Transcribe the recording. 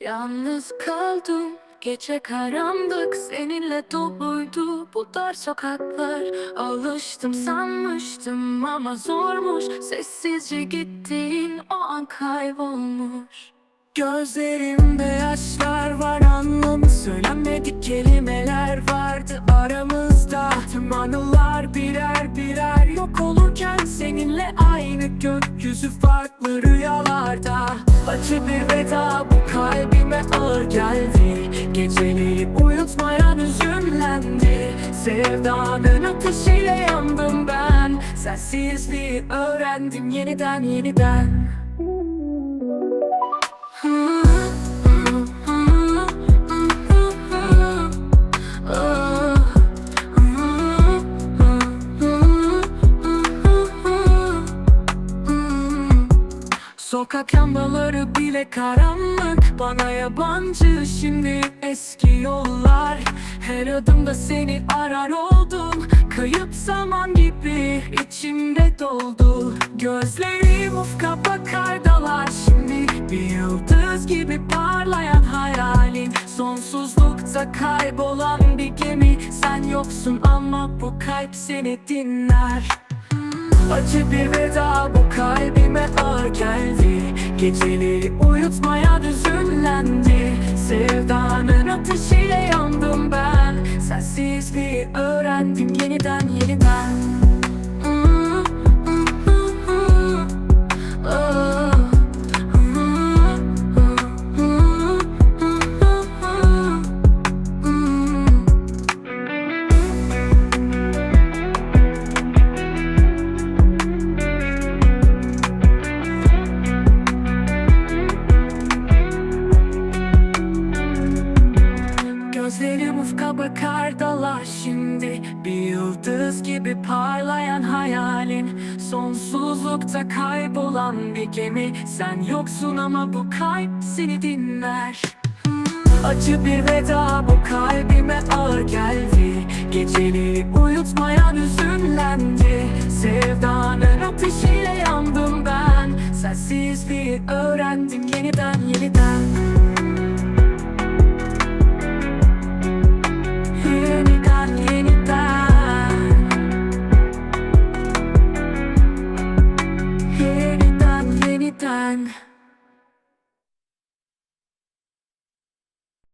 Yalnız kaldım Gece karanlık seninle doluydu bu dar sokaklar. Alıştım sanmıştım ama zormuş Sessizce gittiğin o an kaybolmuş. Gözlerimde yaşlar var anlamı Söylenmedik kelimeler vardı aramızda. Tüm anılar yok olurken Seninle aynı gökyüzü farklı rüyalarda. Acı bir veda bu kalbime ağır geldi. Geceleri uyutmayan hüzünlendi Sevdanın ateşiyle yandım ben. Sensizliği öğrendim yeniden yeniden Sokak lambaları bile karanlık. Bana yabancı şimdi eski yollar. Her adımda seni arar oldum. Kayıp zaman gibi içimde doldu. Gözlerim ufka bakar dalar şimdi Bir yıldız gibi parlayan hayalin. Sonsuzlukta kaybolan bir gemi. Sen yoksun ama bu kalp seni dinler Acı bir veda bu kalbime ağır geldi. Geceleri uyutmaya hüzünlendi Sevdanın ateşiyle yandım ben bakar dalar şimdi. Bir yıldız gibi parlayan hayalin. Sonsuzlukta kaybolan bir gemi. Sen yoksun ama bu kalp seni dinler. Acı bir veda bu kalbime ağır geldi. Geceleri uyutmayan hüzünlendi Sevdanın ateşiyle yandım ben. Sensizliği öğrendim lang